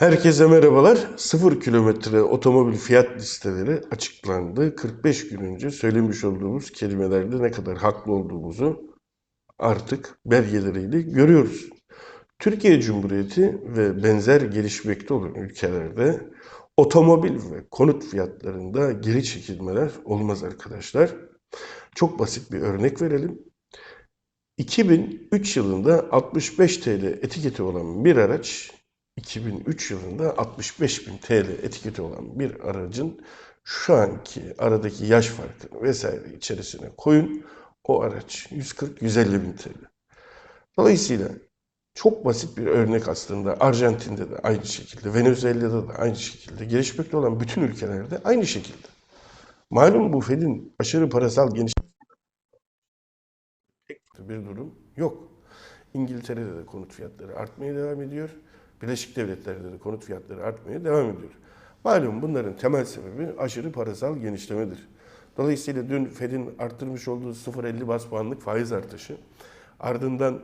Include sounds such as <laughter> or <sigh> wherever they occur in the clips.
Herkese merhabalar. Sıfır kilometre otomobil fiyat listeleri açıklandı. 45 gün önce söylemiş olduğumuz kelimelerde ne kadar haklı olduğumuzu artık belgeleriyle görüyoruz. Türkiye Cumhuriyeti ve benzer gelişmekte olan ülkelerde otomobil ve konut fiyatlarında geri çekilmeler olmaz arkadaşlar. Çok basit bir örnek verelim. 2003 yılında 65 TL etiketi olan bir araç 2003 yılında 65.000 TL etiketi olan bir aracın şu anki aradaki yaş farkını vesaire içerisine koyun. O araç 140-150 bin TL. Dolayısıyla çok basit bir örnek aslında. Arjantin'de de aynı şekilde, Venezuela'da da aynı şekilde, gelişmekte olan bütün ülkelerde aynı şekilde. Malum bu Fed'in aşırı parasal geniş bir durum yok. İngiltere'de de konut fiyatları artmaya devam ediyor. Birleşik Devletler'de de konut fiyatları artmaya devam ediyor. Malum bunların temel sebebi aşırı parasal genişlemedir. Dolayısıyla dün Fed'in arttırmış olduğu 0.50 bas puanlık faiz artışı ardından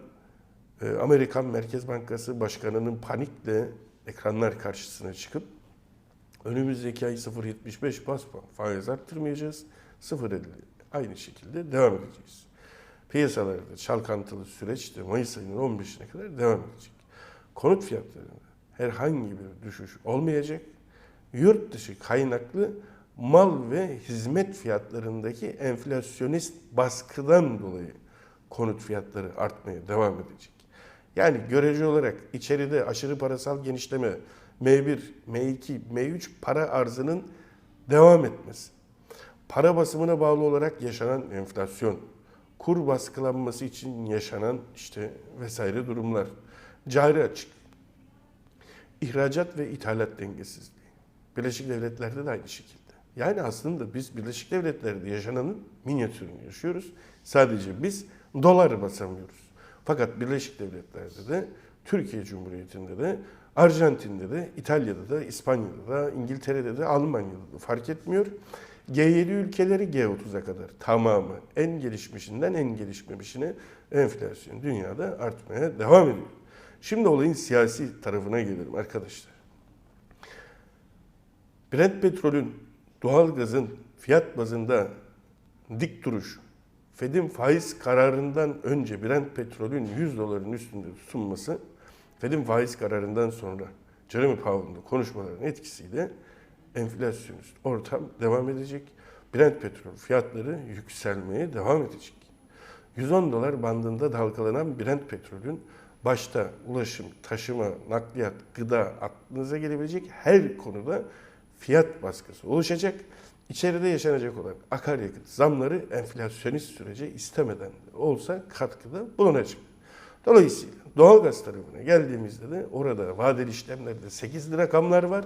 e, Amerikan Merkez Bankası Başkanı'nın panikle ekranlar karşısına çıkıp önümüzdeki ay 0.75 bas puan faiz arttırmayacağız. 0.50 aynı şekilde devam edeceğiz. Piyasalarda çalkantılı süreç de Mayıs ayının 15'ine kadar devam edecek. Konut fiyatlarında herhangi bir düşüş olmayacak. Yurt dışı kaynaklı mal ve hizmet fiyatlarındaki enflasyonist baskıdan dolayı konut fiyatları artmaya devam edecek. Yani görece olarak içeride aşırı parasal genişleme, M1, M2, M3 para arzının devam etmesi, para basımına bağlı olarak yaşanan enflasyon, kur baskılanması için yaşanan işte vesaire durumlar, cari açık, ihracat ve ithalat dengesizliği. Birleşik Devletler'de de aynı şekilde. Yani aslında biz Birleşik Devletler'de yaşananın minyatürünü yaşıyoruz. Sadece biz dolar basamıyoruz. Fakat Birleşik Devletler'de de, Türkiye Cumhuriyeti'nde de, Arjantin'de de, İtalya'da da, İspanya'da da, İngiltere'de de, Almanya'da da fark etmiyor. G7 ülkeleri G30'a kadar tamamı en gelişmişinden en gelişmemişine enflasyon dünyada artmaya devam ediyor. Şimdi olayın siyasi tarafına gelelim arkadaşlar. Brent petrolün, doğalgazın fiyat bazında dik duruş, Fed'in faiz kararından önce Brent petrolün 100 doların üstünde tutunması, Fed'in faiz kararından sonra Jeremy Powell'ın konuşmalarının etkisiyle enflasyonist ortam devam edecek. Brent petrol fiyatları yükselmeye devam edecek. 110 dolar bandında dalgalanan Brent petrolün başta ulaşım, taşıma, nakliyat, gıda aklınıza gelebilecek her konuda fiyat baskısı oluşacak. İçeride yaşanacak olan akaryakıt zamları enflasyonist sürece istemeden de olsa katkıda bulunacak. Dolayısıyla doğalgaz tarafına geldiğimizde de orada vadeli işlemlerde 8'li rakamlar var.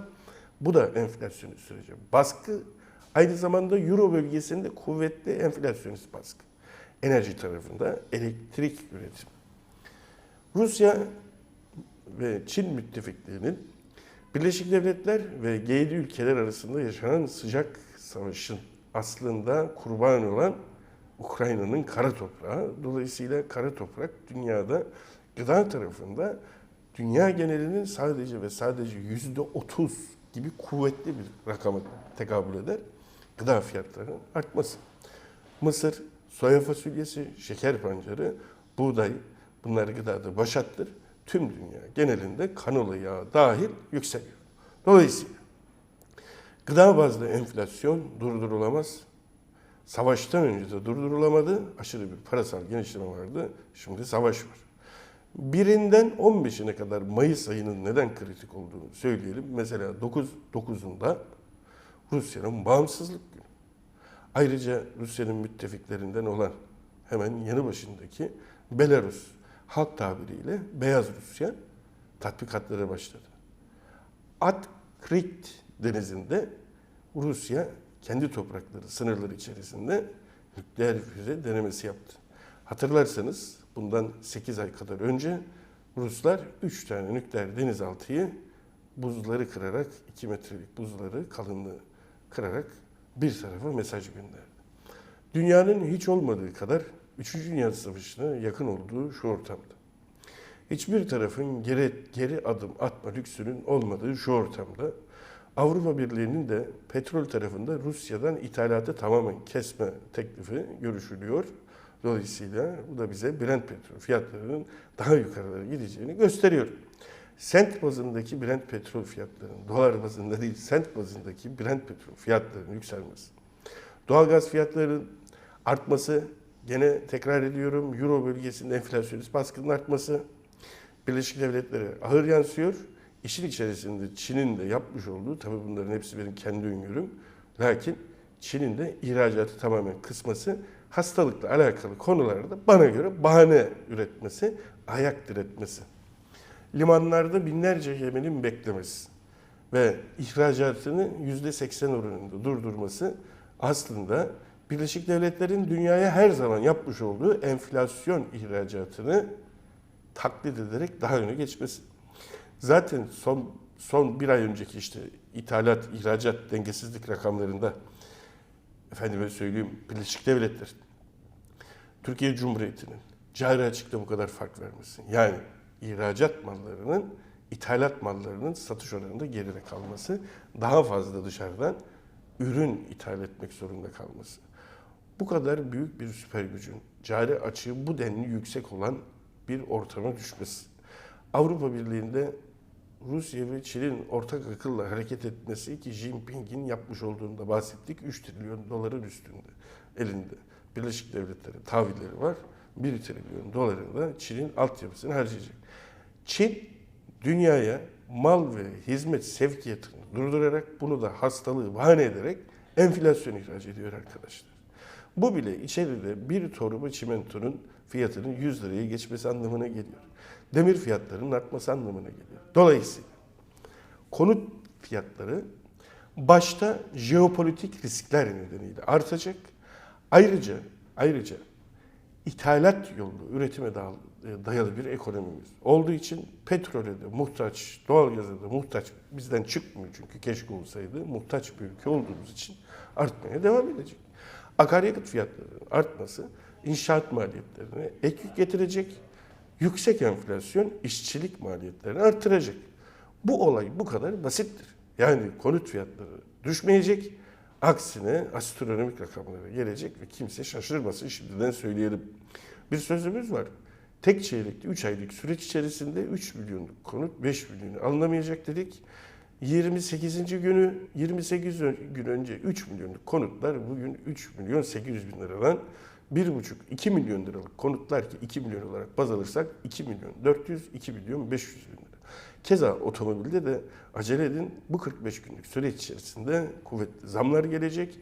Bu da enflasyonist sürece baskı. Aynı zamanda Euro bölgesinde kuvvetli enflasyonist baskı. Enerji tarafında elektrik üretimi. Rusya ve Çin müttefikliğinin Birleşik Devletler ve G7 ülkeler arasında yaşanan sıcak savaşın aslında kurban olan Ukrayna'nın kara toprağı. Dolayısıyla kara toprak dünyada gıda tarafında dünya genelinin sadece ve sadece yüzde otuz gibi kuvvetli bir rakama tekabül eder. Gıda fiyatlarının artması. Mısır, soya fasulyesi, şeker pancarı, buğday bunlar gıdada başattır. Tüm dünya genelinde kanola yağı dahil yükseliyor. Dolayısıyla gıda bazlı enflasyon durdurulamaz. Savaştan önce de durdurulamadı. Aşırı bir parasal genişleme vardı. Şimdi savaş var. Birinden 15'ine kadar Mayıs ayının neden kritik olduğunu söyleyelim. Mesela 9 9'unda Rusya'nın bağımsızlık günü. Ayrıca Rusya'nın müttefiklerinden olan hemen yanı başındaki Belarus halk tabiriyle Beyaz Rusya tatbikatlara başladı. Atkrit denizinde Rusya kendi toprakları, sınırları içerisinde nükleer füze denemesi yaptı. Hatırlarsanız bundan 8 ay kadar önce Ruslar 3 tane nükleer denizaltıyı buzları kırarak, 2 metrelik buzları kalınlığı kırarak bir tarafa mesaj gönderdi. Dünyanın hiç olmadığı kadar 3. Dünya Savaşı'na yakın olduğu şu ortamda. hiçbir tarafın geri, geri adım atma lüksünün olmadığı şu ortamda Avrupa Birliği'nin de petrol tarafında Rusya'dan ithalatı tamamen kesme teklifi görüşülüyor. Dolayısıyla bu da bize Brent petrol fiyatlarının daha yukarılara gideceğini gösteriyor. Sent bazındaki Brent petrol fiyatlarının, dolar bazında değil, sent bazındaki Brent petrol fiyatlarının yükselmesi. Doğalgaz fiyatlarının artması, gene tekrar ediyorum, Euro bölgesinde enflasyonist baskının artması, Birleşik Devletlere ağır yansıyor. İşin içerisinde Çin'in de yapmış olduğu, tabii bunların hepsi benim kendi öngörüm. Lakin Çin'in de ihracatı tamamen kısması, hastalıkla alakalı konularda bana göre bahane üretmesi, ayak diretmesi. Limanlarda binlerce geminin beklemesi ve ihracatını %80 oranında durdurması aslında Birleşik Devletler'in dünyaya her zaman yapmış olduğu enflasyon ihracatını taklit ederek daha öne geçmesi. Zaten son son bir ay önceki işte ithalat, ihracat dengesizlik rakamlarında efendime söyleyeyim Birleşik Devletler, Türkiye Cumhuriyeti'nin cari açıkta bu kadar fark vermesi. Yani ihracat mallarının ithalat mallarının satış oranında geride kalması, daha fazla dışarıdan ürün ithal etmek zorunda kalması. Bu kadar büyük bir süper gücün cari açığı bu denli yüksek olan bir ortama düşmesi. Avrupa Birliği'nde Rusya ve Çin'in ortak akılla hareket etmesi ki Jinping'in yapmış olduğunda bahsettik 3 trilyon doların üstünde elinde. Birleşik Devletleri tahvilleri var. 1 trilyon doları da Çin'in altyapısını harcayacak. Çin dünyaya mal ve hizmet sevkiyatını durdurarak bunu da hastalığı bahane ederek enflasyon ihraç ediyor arkadaşlar. Bu bile içeride bir torba çimentonun fiyatının 100 liraya geçmesi anlamına geliyor. Demir fiyatlarının artması anlamına geliyor. Dolayısıyla konut fiyatları başta jeopolitik riskler nedeniyle artacak. Ayrıca ayrıca ithalat yolu üretime dayalı bir ekonomimiz olduğu için petrole de muhtaç, doğalgaza da muhtaç bizden çıkmıyor çünkü keşke olsaydı muhtaç bir ülke olduğumuz için artmaya devam edecek. Akaryakıt fiyatlarının artması inşaat maliyetlerine ek yük getirecek. Yüksek enflasyon işçilik maliyetlerini artıracak. Bu olay bu kadar basittir. Yani konut fiyatları düşmeyecek. Aksine astronomik rakamlara gelecek ve kimse şaşırmasın şimdiden söyleyelim. Bir sözümüz var. Tek çeyrekli 3 aylık süreç içerisinde 3 milyonluk konut 5 milyonu alınamayacak dedik. 28. günü 28 gün önce 3 milyonluk konutlar bugün 3 milyon 800 bin liradan 1,5-2 milyon liralık konutlar ki 2 milyon olarak baz alırsak 2 milyon 400, 2 milyon 500 bin lira. Keza otomobilde de acele edin bu 45 günlük süreç içerisinde kuvvetli zamlar gelecek.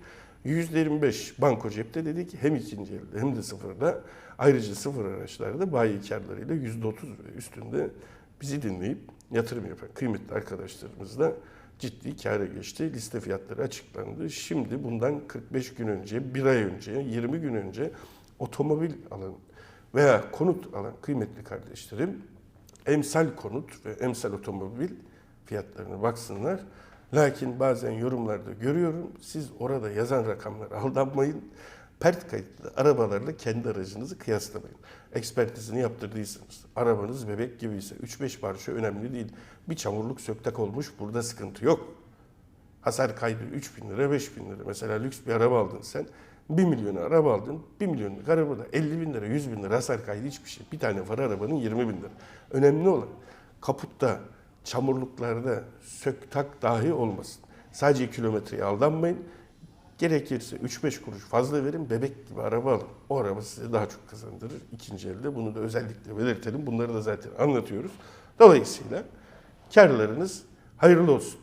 %25 banko cepte dedik hem ikinci elde hem de sıfırda. Ayrıca sıfır araçlarda bayi karlarıyla %30 ve üstünde bizi dinleyip yatırım yapan kıymetli arkadaşlarımız da ciddi kâra geçti. Liste fiyatları açıklandı. Şimdi bundan 45 gün önce, bir ay önce, 20 gün önce otomobil alan veya konut alan kıymetli kardeşlerim emsal konut ve emsal otomobil fiyatlarına baksınlar. Lakin bazen yorumlarda görüyorum siz orada yazan rakamlara <laughs> aldanmayın. Pert kayıtlı arabalarla kendi aracınızı kıyaslamayın. Ekspertizini yaptırdıysanız, arabanız bebek gibiyse 3-5 parça önemli değil. Bir çamurluk söktak olmuş burada sıkıntı yok. Hasar kaydı 3 bin lira 5 bin lira. Mesela lüks bir araba aldın sen. 1 milyonu araba aldın. 1 milyonluk arabada 50 bin lira 100 bin lira hasar kaydı hiçbir şey. Bir tane var arabanın 20 bin lira. Önemli olan kaputta, çamurluklarda sök tak dahi olmasın. Sadece kilometreye aldanmayın. Gerekirse 3-5 kuruş fazla verin, bebek gibi araba alın. O araba size daha çok kazandırır. İkinci elde bunu da özellikle belirtelim. Bunları da zaten anlatıyoruz. Dolayısıyla karlarınız hayırlı olsun.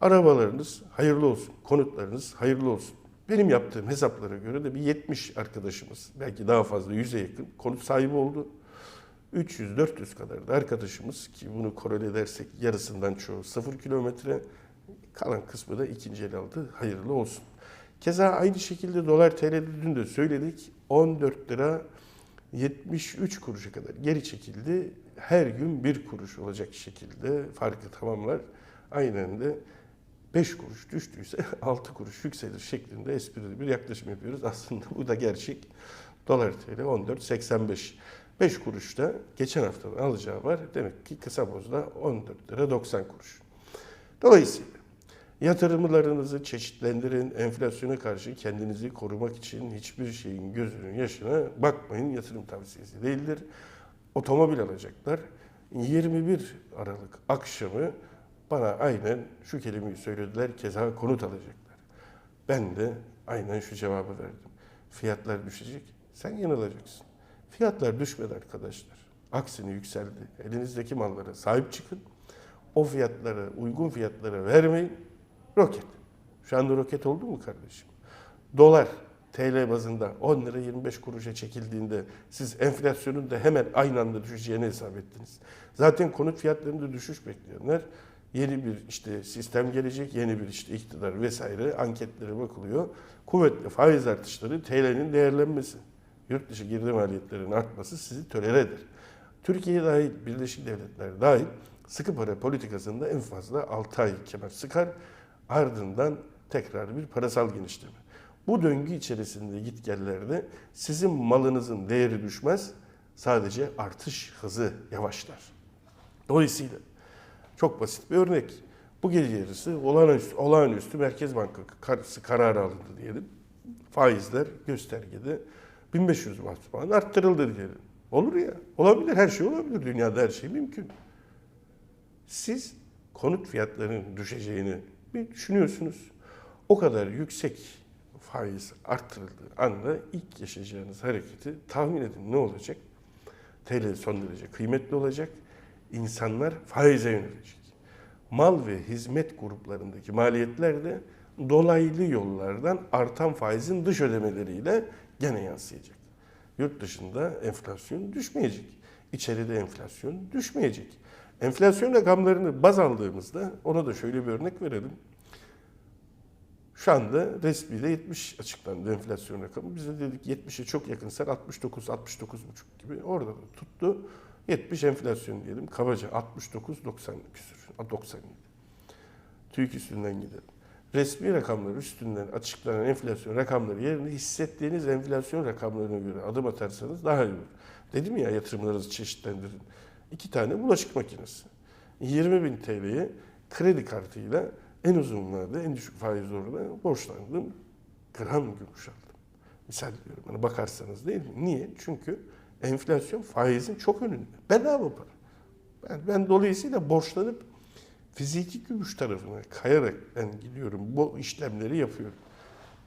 Arabalarınız hayırlı olsun. Konutlarınız hayırlı olsun. Benim yaptığım hesaplara göre de bir 70 arkadaşımız, belki daha fazla 100'e yakın konut sahibi oldu. 300-400 kadar da arkadaşımız ki bunu korele edersek yarısından çoğu 0 kilometre, kalan kısmı da ikinci el aldı. Hayırlı olsun. Keza aynı şekilde dolar TL'de dün de söyledik. 14 lira 73 kuruşa kadar geri çekildi. Her gün 1 kuruş olacak şekilde farkı tamamlar. Aynen de 5 kuruş düştüyse <laughs> 6 kuruş yükselir şeklinde esprili bir yaklaşım yapıyoruz. Aslında bu da gerçek. Dolar TL 14.85. 5 kuruşta geçen haftanın alacağı var. Demek ki kısa bozda 14 lira 90 kuruş. Dolayısıyla yatırımlarınızı çeşitlendirin. Enflasyona karşı kendinizi korumak için hiçbir şeyin gözünün yaşına bakmayın. Yatırım tavsiyesi değildir. Otomobil alacaklar. 21 Aralık akşamı bana aynen şu kelimeyi söylediler. Keza konut alacaklar. Ben de aynen şu cevabı verdim. Fiyatlar düşecek. Sen yanılacaksın. Fiyatlar düşmedi arkadaşlar. Aksine yükseldi. Elinizdeki mallara sahip çıkın. O fiyatlara, uygun fiyatlara vermeyin. Roket. Şu anda roket oldu mu kardeşim? Dolar TL bazında 10 lira 25 kuruşa çekildiğinde siz enflasyonun da hemen aynı anda düşeceğini hesap ettiniz. Zaten konut fiyatlarında düşüş bekleyenler yeni bir işte sistem gelecek, yeni bir işte iktidar vesaire anketlere bakılıyor. Kuvvetli faiz artışları TL'nin değerlenmesi, yurt dışı girdi maliyetlerinin artması sizi tolere eder. Türkiye dahil, Birleşik Devletler dahil sıkı para politikasında en fazla 6 ay kemer sıkar. Ardından tekrar bir parasal genişleme. Bu döngü içerisinde gitgellerde sizin malınızın değeri düşmez, sadece artış hızı yavaşlar. Dolayısıyla çok basit bir örnek. Bu gece yarısı olağanüstü, olağanüstü Merkez Bankası kararı alındı diyelim. Faizler göstergede 1500 bas puan arttırıldı diyelim. Olur ya. Olabilir. Her şey olabilir. Dünyada her şey mümkün. Siz konut fiyatlarının düşeceğini bir düşünüyorsunuz. O kadar yüksek faiz arttırıldığı anda ilk yaşayacağınız hareketi tahmin edin ne olacak? TL son derece kıymetli olacak. İnsanlar faize yönelecek. Mal ve hizmet gruplarındaki maliyetler de dolaylı yollardan artan faizin dış ödemeleriyle gene yansıyacak. Yurt dışında enflasyon düşmeyecek. İçeride enflasyon düşmeyecek. Enflasyon rakamlarını baz aldığımızda ona da şöyle bir örnek verelim. Şu anda resmiyle 70 açıklandı enflasyon rakamı. Biz de dedik 70'e çok yakınsak 69, 69,5 gibi orada da tuttu. 70 enflasyon diyelim. Kabaca 69, 90 küsür. 97. TÜİK üstünden gidelim. Resmi rakamlar üstünden açıklanan enflasyon rakamları yerine hissettiğiniz enflasyon rakamlarına göre adım atarsanız daha iyi olur. Dedim ya yatırımlarınızı çeşitlendirin. İki tane bulaşık makinesi. 20 bin TL'ye kredi kartıyla en uzun vadede en düşük faiz oranına borçlandım. Gram gümüş aldım. Misal diyorum. Hani bakarsanız değil mi? Niye? Çünkü enflasyon faizin çok önünde. Bedava para. Ben, ben dolayısıyla borçlanıp fiziki gümüş tarafına kayarak ben gidiyorum. Bu işlemleri yapıyorum.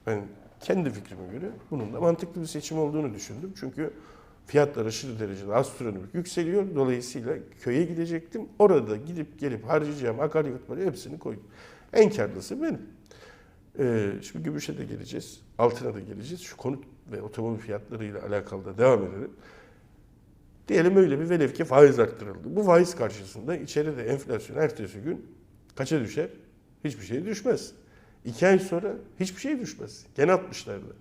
Ben kendi fikrime göre bunun da mantıklı bir seçim olduğunu düşündüm. Çünkü fiyatlar aşırı derecede astronomik yükseliyor. Dolayısıyla köye gidecektim. Orada gidip gelip harcayacağım akaryakıt parayı hepsini koydum. En karlısı benim. Ee, şimdi gümüşe de geleceğiz. Altına da geleceğiz. Şu konut ve otomobil fiyatlarıyla alakalı da devam edelim. Diyelim öyle bir velev ki faiz arttırıldı. Bu faiz karşısında içeride enflasyon ertesi gün kaça düşer? Hiçbir şey düşmez. İki ay sonra hiçbir şey düşmez. Gene 60'larda.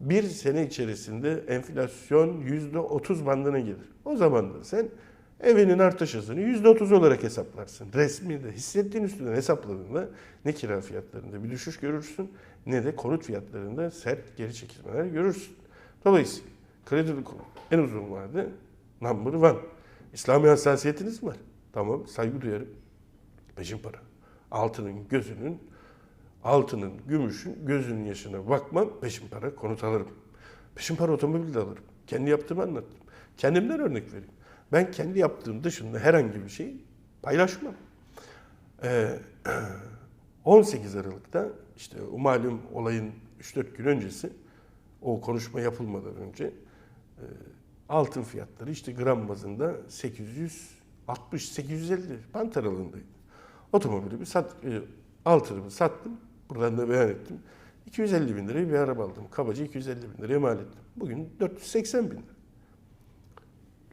Bir sene içerisinde enflasyon yüzde otuz bandına gelir. O zaman da sen evinin artış hızını yüzde otuz olarak hesaplarsın. Resmi de hissettiğin üstünden hesapladığında ne kira fiyatlarında bir düşüş görürsün ne de konut fiyatlarında sert geri çekilmeler görürsün. Dolayısıyla kredili konut en uzun vade number one. İslami hassasiyetiniz var? Tamam saygı duyarım. Peşin para. Altının gözünün altının, gümüşün gözünün yaşına bakmam, peşin para konut alırım. Peşin para otomobil de alırım. Kendi yaptığımı anlattım. Kendimden örnek vereyim. Ben kendi yaptığım dışında herhangi bir şey paylaşmam. Ee, <clears throat> 18 Aralık'ta işte o malum olayın 3-4 gün öncesi o konuşma yapılmadan önce e, altın fiyatları işte gram bazında 860 850 bant aralığındaydı. Otomobilimi sat, e, altınımı sattım. Buradan da beyan ettim. 250 bin liraya bir araba aldım. Kabaca 250 bin liraya mal ettim. Bugün 480 bin lira.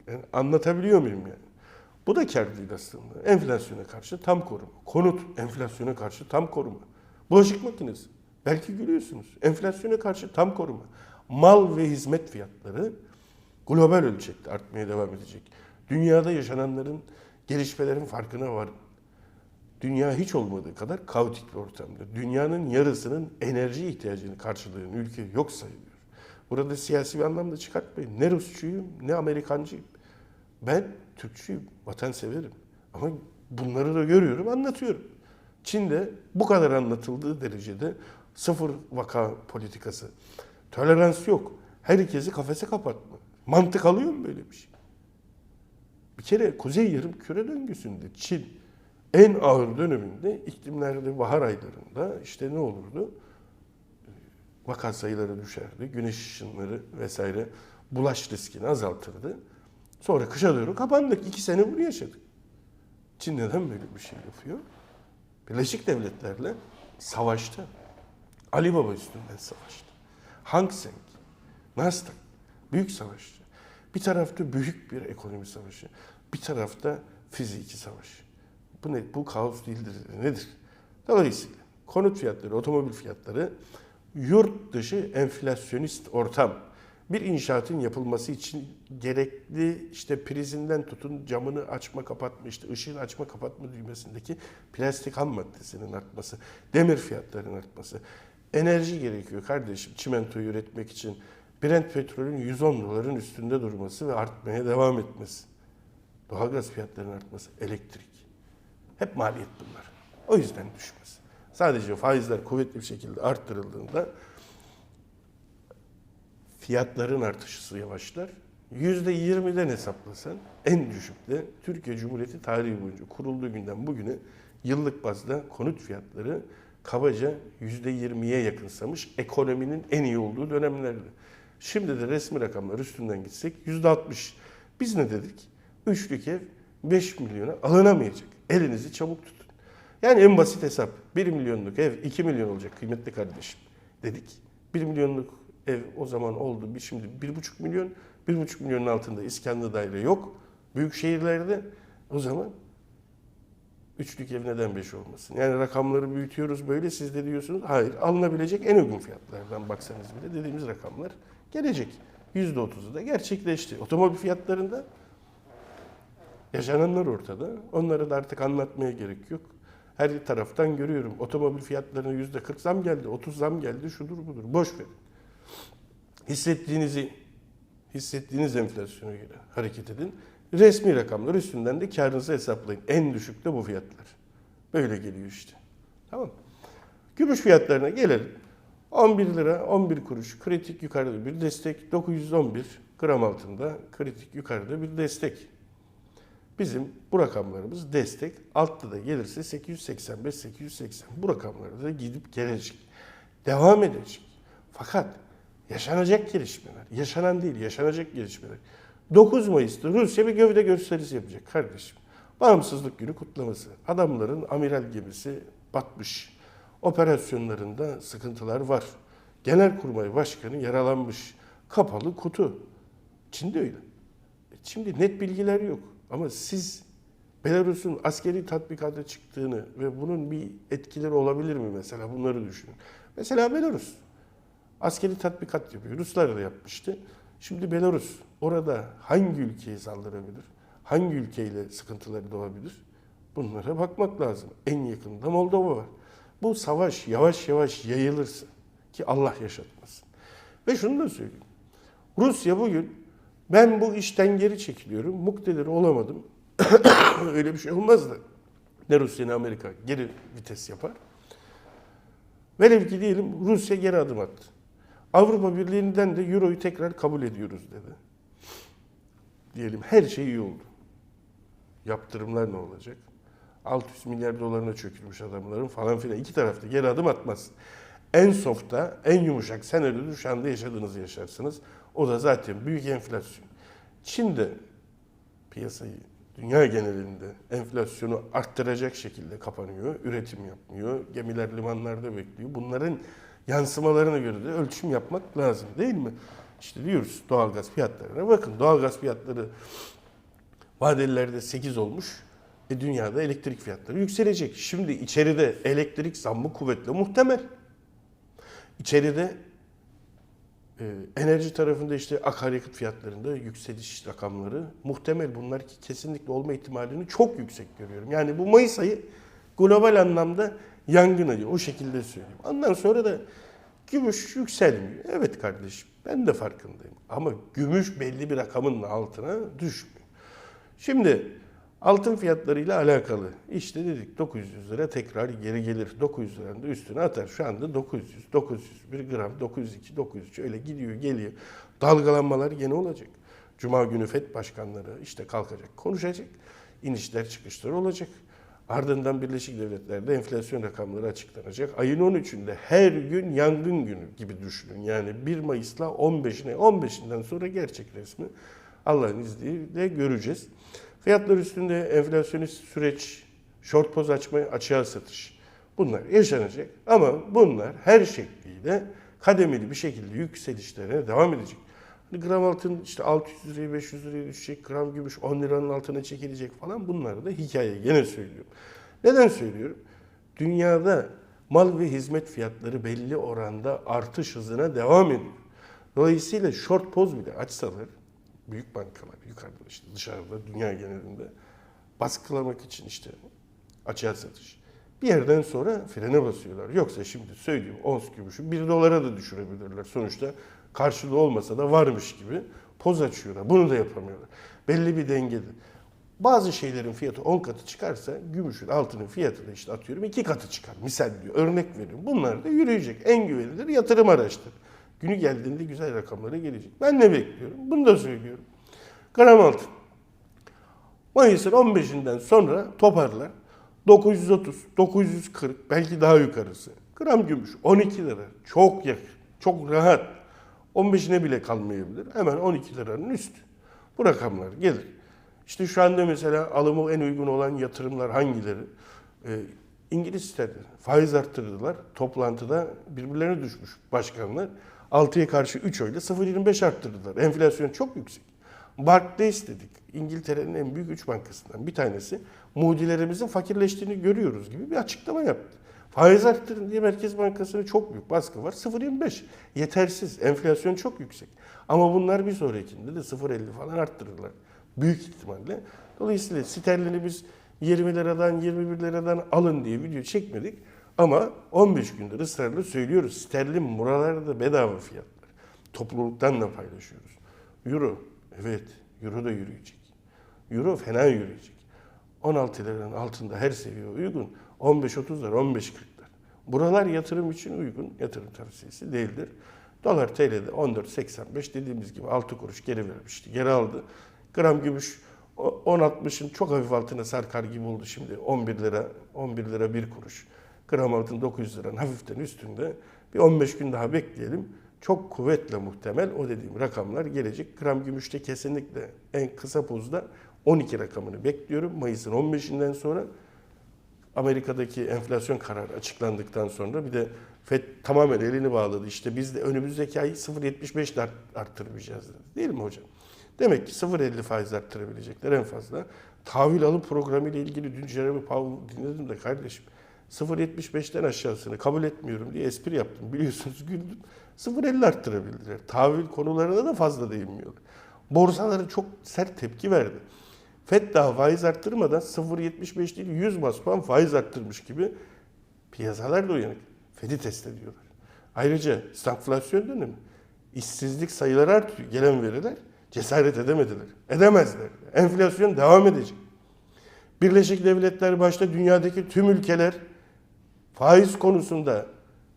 Yani anlatabiliyor muyum yani? Bu da kar değil aslında. Enflasyona karşı tam koruma. Konut enflasyona karşı tam koruma. Bulaşık makinesi. Belki gülüyorsunuz. Enflasyona karşı tam koruma. Mal ve hizmet fiyatları global ölçekte artmaya devam edecek. Dünyada yaşananların, gelişmelerin farkına varın. Dünya hiç olmadığı kadar kaotik bir ortamda. Dünyanın yarısının enerji ihtiyacını karşılayan ülke yok sayılıyor. Burada siyasi bir anlamda çıkartmayın. Ne Rusçuyum ne Amerikancıyım. Ben Türkçüyüm, vatanseverim. Ama bunları da görüyorum, anlatıyorum. Çin'de bu kadar anlatıldığı derecede sıfır vaka politikası. Tolerans yok. Herkesi kafese kapatma. Mantık alıyor mu böyle bir şey? Bir kere Kuzey Yarım Küre döngüsünde Çin en ağır döneminde iklimlerde bahar aylarında işte ne olurdu? Vaka sayıları düşerdi. Güneş ışınları vesaire bulaş riskini azaltırdı. Sonra kışa doğru kapandık. İki sene bunu yaşadık. Çin neden böyle bir şey yapıyor? Birleşik Devletler'le savaşta. Ali Baba üstünden savaştı. Hang Seng, Nasdaq, büyük savaşçı. Bir tarafta büyük bir ekonomi savaşı, bir tarafta fiziki savaş. Bu ne? Bu kaos değildir. Nedir? Dolayısıyla konut fiyatları, otomobil fiyatları yurt dışı enflasyonist ortam. Bir inşaatın yapılması için gerekli işte prizinden tutun camını açma kapatma işte ışığını açma kapatma düğmesindeki plastik ham maddesinin artması, demir fiyatlarının artması, enerji gerekiyor kardeşim çimentoyu üretmek için. Brent petrolün 110 doların üstünde durması ve artmaya devam etmesi. Doğalgaz fiyatlarının artması, elektrik. Hep maliyet bunlar. O yüzden düşmez. Sadece faizler kuvvetli bir şekilde arttırıldığında fiyatların artışı yavaşlar. %20'den hesaplasan en düşükte Türkiye Cumhuriyeti tarihi boyunca kurulduğu günden bugüne yıllık bazda konut fiyatları kabaca %20'ye yakınsamış ekonominin en iyi olduğu dönemlerde. Şimdi de resmi rakamlar üstünden gitsek %60. Biz ne dedik? Üçlük ev 5 milyona alınamayacak. Elinizi çabuk tutun. Yani en basit hesap. 1 milyonluk ev 2 milyon olacak kıymetli kardeşim dedik. 1 milyonluk ev o zaman oldu. Şimdi 1,5 milyon, 1,5 milyonun altında iskanlı daire yok. Büyük şehirlerde o zaman üçlük ev neden 5 olmasın? Yani rakamları büyütüyoruz böyle siz de diyorsunuz. Hayır alınabilecek en uygun fiyatlardan baksanız bile dediğimiz rakamlar gelecek. %30'u da gerçekleşti. Otomobil fiyatlarında yaşananlar ortada. Onları da artık anlatmaya gerek yok. Her taraftan görüyorum. Otomobil fiyatlarına yüzde 40 zam geldi, 30 zam geldi, şudur budur. Boş verin. Hissettiğinizi, hissettiğiniz enflasyona göre hareket edin. Resmi rakamlar üstünden de karınızı hesaplayın. En düşük de bu fiyatlar. Böyle geliyor işte. Tamam mı? Gümüş fiyatlarına gelelim. 11 lira 11 kuruş kritik yukarıda bir destek. 911 gram altında kritik yukarıda bir destek. Bizim bu rakamlarımız destek. Altta da gelirse 885-880. Bu rakamlarda da gidip gelecek. Devam edecek. Fakat yaşanacak gelişmeler, yaşanan değil yaşanacak gelişmeler. 9 Mayıs'ta Rusya bir gövde gösterisi yapacak kardeşim. Bağımsızlık günü kutlaması. Adamların amiral gemisi batmış. Operasyonlarında sıkıntılar var. Genelkurmay Başkanı yaralanmış. Kapalı kutu. Çin'de öyle. Şimdi net bilgiler yok. Ama siz Belarus'un askeri tatbikata çıktığını ve bunun bir etkileri olabilir mi mesela bunları düşünün. Mesela Belarus askeri tatbikat yapıyor. Ruslar da yapmıştı. Şimdi Belarus orada hangi ülkeye saldırabilir? Hangi ülkeyle sıkıntıları doğabilir? Bunlara bakmak lazım. En yakında Moldova var. Bu savaş yavaş yavaş yayılırsa ki Allah yaşatmasın. Ve şunu da söyleyeyim. Rusya bugün ben bu işten geri çekiliyorum. Muktedir olamadım. <coughs> Öyle bir şey olmaz da. Ne Rusya ne Amerika geri vites yapar. Velev ki diyelim Rusya geri adım attı. Avrupa Birliği'nden de Euro'yu tekrar kabul ediyoruz dedi. Diyelim her şey iyi oldu. Yaptırımlar ne olacak? 600 milyar dolarına çökülmüş adamların falan filan. iki tarafta geri adım atmaz. En softa, en yumuşak senaryoda şu anda yaşadığınızı yaşarsınız. O da zaten büyük enflasyon. Çin de piyasayı dünya genelinde enflasyonu arttıracak şekilde kapanıyor. Üretim yapmıyor. Gemiler limanlarda bekliyor. Bunların yansımalarına göre de ölçüm yapmak lazım değil mi? İşte diyoruz doğalgaz fiyatlarına. Bakın doğalgaz fiyatları vadelilerde 8 olmuş. E dünyada elektrik fiyatları yükselecek. Şimdi içeride elektrik zammı kuvvetli muhtemel. İçeride e, enerji tarafında işte akaryakıt fiyatlarında yükseliş rakamları muhtemel. Bunlar ki kesinlikle olma ihtimalini çok yüksek görüyorum. Yani bu Mayıs ayı global anlamda yangın ayı. O şekilde söyleyeyim. Ondan sonra da Gümüş yükselmiyor. Evet kardeşim ben de farkındayım. Ama gümüş belli bir rakamın altına düşmüyor. Şimdi altın fiyatlarıyla alakalı işte dedik 900 lira tekrar geri gelir. 900 liranın da üstüne atar. Şu anda 900, 901 gram, 902, 903 öyle gidiyor geliyor. Dalgalanmalar yine olacak. Cuma günü FED başkanları işte kalkacak, konuşacak. İnişler çıkışlar olacak. Ardından Birleşik Devletler'de enflasyon rakamları açıklanacak. Ayın 13'ünde her gün yangın günü gibi düşünün. Yani 1 Mayıs'la 15'ine, 15'inden sonra gerçek resmi Allah'ın izniyle göreceğiz. Fiyatlar üstünde enflasyonist süreç, short poz açma, açığa satış. Bunlar yaşanacak ama bunlar her şekliyle kademeli bir şekilde yükselişlerine devam edecek. Hani gram altın işte 600 liraya 500 liraya düşecek, gram gümüş 10 liranın altına çekilecek falan bunlar da hikaye. Gene söylüyorum. Neden söylüyorum? Dünyada mal ve hizmet fiyatları belli oranda artış hızına devam ediyor. Dolayısıyla short poz bile açsalar büyük bankalar yukarıda işte dışarıda dünya genelinde baskılamak için işte açığa satış. Bir yerden sonra frene basıyorlar. Yoksa şimdi söyleyeyim ons gümüşü 1 dolara da düşürebilirler. Sonuçta karşılığı olmasa da varmış gibi poz açıyorlar. Bunu da yapamıyorlar. Belli bir dengede. Bazı şeylerin fiyatı 10 katı çıkarsa gümüşün altının fiyatı da işte atıyorum 2 katı çıkar. Misal diyor. Örnek veriyorum. Bunlar da yürüyecek. En güvenilir yatırım araçları. Günü geldiğinde güzel rakamlara gelecek. Ben ne bekliyorum? Bunu da söylüyorum. Gram altın. Mayıs'ın 15'inden sonra toparlar. 930, 940 belki daha yukarısı. Gram gümüş 12 lira. Çok yakın. Çok rahat. 15'ine bile kalmayabilir. Hemen 12 liranın üstü. Bu rakamlar gelir. İşte şu anda mesela alımı en uygun olan yatırımlar hangileri? Ee, İngiliz sterlini faiz arttırdılar. Toplantıda birbirlerine düşmüş başkanlar. 6'ya karşı 3 oyla 0.25 arttırdılar. Enflasyon çok yüksek. Barclays dedik. İngiltere'nin en büyük 3 bankasından bir tanesi. Mudilerimizin fakirleştiğini görüyoruz gibi bir açıklama yaptı. Faiz arttırın diye Merkez Bankası'na çok büyük baskı var. 0.25. Yetersiz. Enflasyon çok yüksek. Ama bunlar bir sonrakinde de 0.50 falan arttırırlar. Büyük ihtimalle. Dolayısıyla sterlini biz 20 liradan 21 liradan alın diye video çekmedik. Ama 15 gündür ısrarla söylüyoruz. Sterlin buralarda bedava fiyatlar. Topluluktan da paylaşıyoruz. Euro, evet Euro da yürüyecek. Euro fena yürüyecek. 16 liranın altında her seviye uygun. 15-30'lar, 15-40'lar. Buralar yatırım için uygun. Yatırım tavsiyesi değildir. Dolar TL'de 14.85 dediğimiz gibi 6 kuruş geri vermişti. Geri aldı. Gram gümüş 10.60'ın çok hafif altına sarkar gibi oldu şimdi. 11 lira, 11 lira 1 kuruş. Gram altın 900 liranın hafiften üstünde. Bir 15 gün daha bekleyelim. Çok kuvvetle muhtemel o dediğim rakamlar gelecek. Gram gümüşte kesinlikle en kısa pozda 12 rakamını bekliyorum. Mayıs'ın 15'inden sonra Amerika'daki enflasyon kararı açıklandıktan sonra bir de FED tamamen elini bağladı. İşte biz de önümüzdeki ay 0.75 de arttırmayacağız dedi. Değil mi hocam? Demek ki 0.50 faiz arttırabilecekler en fazla. Tahvil alım programı ile ilgili dün Jeremy Powell dinledim de kardeşim 0.75'ten aşağısını kabul etmiyorum diye espri yaptım. Biliyorsunuz güldüm. 0.50 arttırabildiler. Tahvil konularına da fazla değinmiyorlar. Borsalara çok sert tepki verdi. FED daha faiz arttırmadan 0.75 değil 100 bas puan faiz arttırmış gibi piyasalar da uyanık. FED'i test ediyorlar. Ayrıca stagflasyon dönemi. işsizlik sayıları artıyor. Gelen veriler cesaret edemediler. Edemezler. Enflasyon devam edecek. Birleşik Devletler başta dünyadaki tüm ülkeler faiz konusunda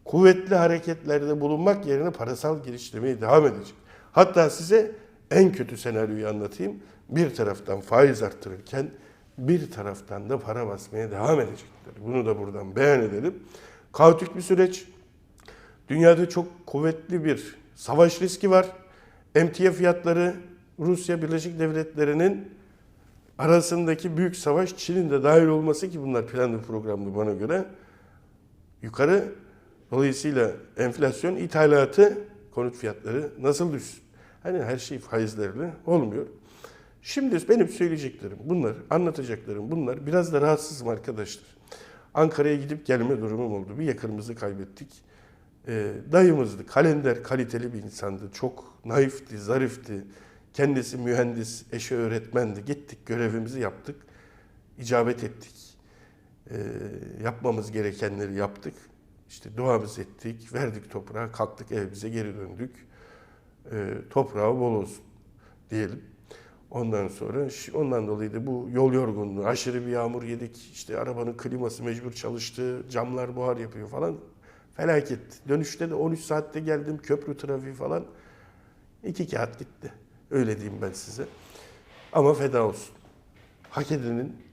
kuvvetli hareketlerde bulunmak yerine parasal geliştirmeye devam edecek. Hatta size en kötü senaryoyu anlatayım. Bir taraftan faiz arttırırken bir taraftan da para basmaya devam edecekler. Bunu da buradan beyan edelim. Kaotik bir süreç. Dünyada çok kuvvetli bir savaş riski var. Emtia fiyatları Rusya Birleşik Devletleri'nin arasındaki büyük savaş Çin'in de dahil olması ki bunlar planlı programlı bana göre yukarı. Dolayısıyla enflasyon ithalatı konut fiyatları nasıl düşsün? Hani her şey faizlerle olmuyor. Şimdi benim söyleyeceklerim bunlar, anlatacaklarım bunlar. Biraz da rahatsızım arkadaşlar. Ankara'ya gidip gelme durumum oldu. Bir yakınımızı kaybettik. Ee, dayımızdı, kalender, kaliteli bir insandı. Çok naifti, zarifti. Kendisi mühendis, eşi öğretmendi. Gittik, görevimizi yaptık. icabet ettik. Ee, yapmamız gerekenleri yaptık. işte duamızı ettik, verdik toprağa, kalktık evimize geri döndük. Ee, toprağı bol olsun diyelim. Ondan sonra ondan dolayı da bu yol yorgunluğu, aşırı bir yağmur yedik, işte arabanın kliması mecbur çalıştı, camlar buhar yapıyor falan. Felaket. Dönüşte de 13 saatte geldim, köprü trafiği falan. iki kağıt gitti. Öyle diyeyim ben size. Ama feda olsun. Hak edenin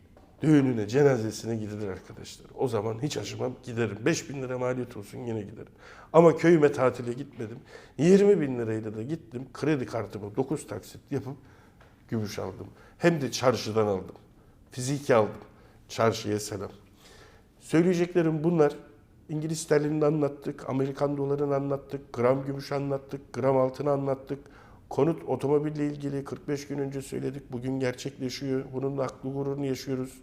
düğününe, cenazesine gidilir arkadaşlar. O zaman hiç acımam giderim. 5 bin lira maliyet olsun yine giderim. Ama köyüme tatile gitmedim. 20 bin lirayla da gittim. Kredi kartımı 9 taksit yapıp gümüş aldım. Hem de çarşıdan aldım. Fiziki aldım. Çarşıya selam. Söyleyeceklerim bunlar. İngiliz sterlinini anlattık, Amerikan dolarını anlattık, gram gümüş anlattık, gram altını anlattık. Konut otomobille ilgili 45 gün önce söyledik. Bugün gerçekleşiyor. Bunun aklı gururunu yaşıyoruz.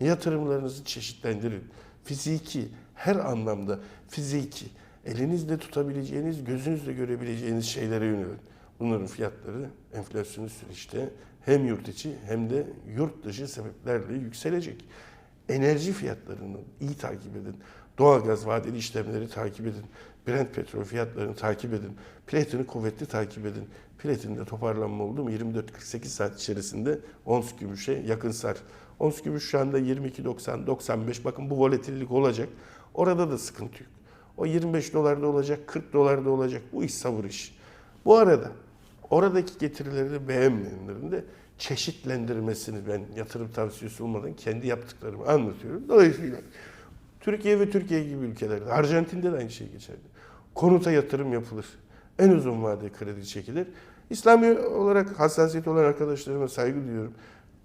Yatırımlarınızı çeşitlendirin. Fiziki, her anlamda fiziki, elinizle tutabileceğiniz, gözünüzle görebileceğiniz şeylere yönelin. Bunların fiyatları enflasyonist süreçte hem yurt içi hem de yurt dışı sebeplerle yükselecek. Enerji fiyatlarını iyi takip edin. Doğalgaz vadeli işlemleri takip edin. Brent petrol fiyatlarını takip edin. Platini kuvvetli takip edin. Platinde toparlanma oldu mu 24-48 saat içerisinde ons gümüşe yakın sar. Ons gümüş şu anda 22.90-95. Bakın bu volatillik olacak. Orada da sıkıntı yok. O 25 dolarda olacak, 40 dolarda olacak. Bu iş sabır iş. Bu arada oradaki getirileri beğenmeyenlerin de çeşitlendirmesini ben yatırım tavsiyesi olmadan kendi yaptıklarımı anlatıyorum. Dolayısıyla Türkiye ve Türkiye gibi ülkelerde, Arjantin'de de aynı şey geçerli. Konuta yatırım yapılır. En uzun vadeli kredi çekilir. İslami olarak hassasiyet olan arkadaşlarıma saygı duyuyorum.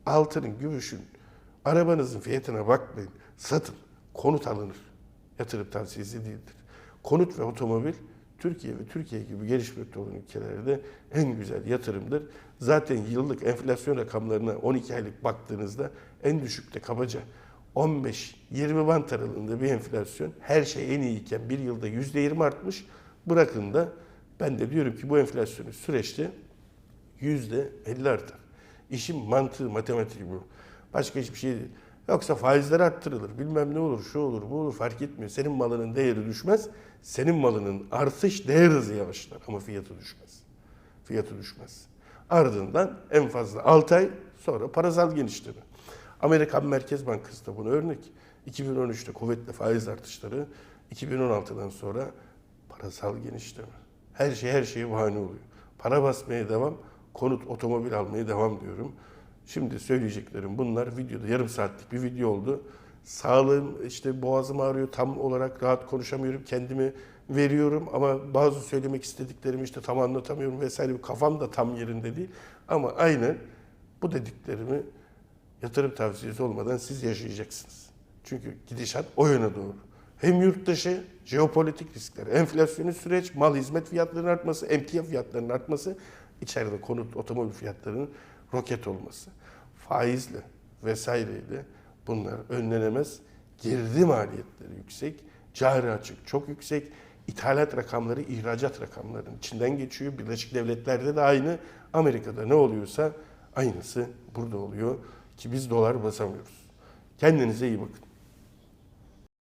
Altının, gümüşün, arabanızın fiyatına bakmayın. Satın. Konut alınır. Yatırım tavsiyesi değildir. Konut ve otomobil Türkiye ve Türkiye gibi gelişmekte olan ülkelerde en güzel yatırımdır. Zaten yıllık enflasyon rakamlarına 12 aylık baktığınızda en düşükte kabaca 15-20 bant aralığında bir enflasyon her şey en iyiyken bir yılda %20 artmış. Bırakın da ben de diyorum ki bu enflasyonu süreçte %50 artar. İşin mantığı, matematiği bu. Başka hiçbir şey değil. Yoksa faizler arttırılır, bilmem ne olur, şu olur, bu olur fark etmiyor. Senin malının değeri düşmez, senin malının artış değer hızı yavaşlar ama fiyatı düşmez. Fiyatı düşmez. Ardından en fazla 6 ay sonra parasal genişleme. Amerikan Merkez Bankası da buna örnek. 2013'te kuvvetli faiz artışları, 2016'dan sonra parasal genişleme. Her şey her şeye bahane oluyor. Para basmaya devam, konut, otomobil almaya devam diyorum. Şimdi söyleyeceklerim bunlar. Videoda yarım saatlik bir video oldu. Sağlığım işte boğazım ağrıyor. Tam olarak rahat konuşamıyorum. Kendimi veriyorum ama bazı söylemek istediklerimi işte tam anlatamıyorum vesaire. Kafam da tam yerinde değil. Ama aynen bu dediklerimi yatırım tavsiyesi olmadan siz yaşayacaksınız. Çünkü gidişat o yöne doğru. Hem yurt dışı jeopolitik riskler, enflasyonist süreç, mal hizmet fiyatlarının artması, emtia fiyatlarının artması, içeride konut, otomobil fiyatlarının roket olması. Faizle vesaireyle bunlar önlenemez. Girdi maliyetleri yüksek, cari açık çok yüksek. İthalat rakamları ihracat rakamlarının içinden geçiyor. Birleşik Devletler'de de aynı. Amerika'da ne oluyorsa aynısı burada oluyor ki biz dolar basamıyoruz. Kendinize iyi bakın.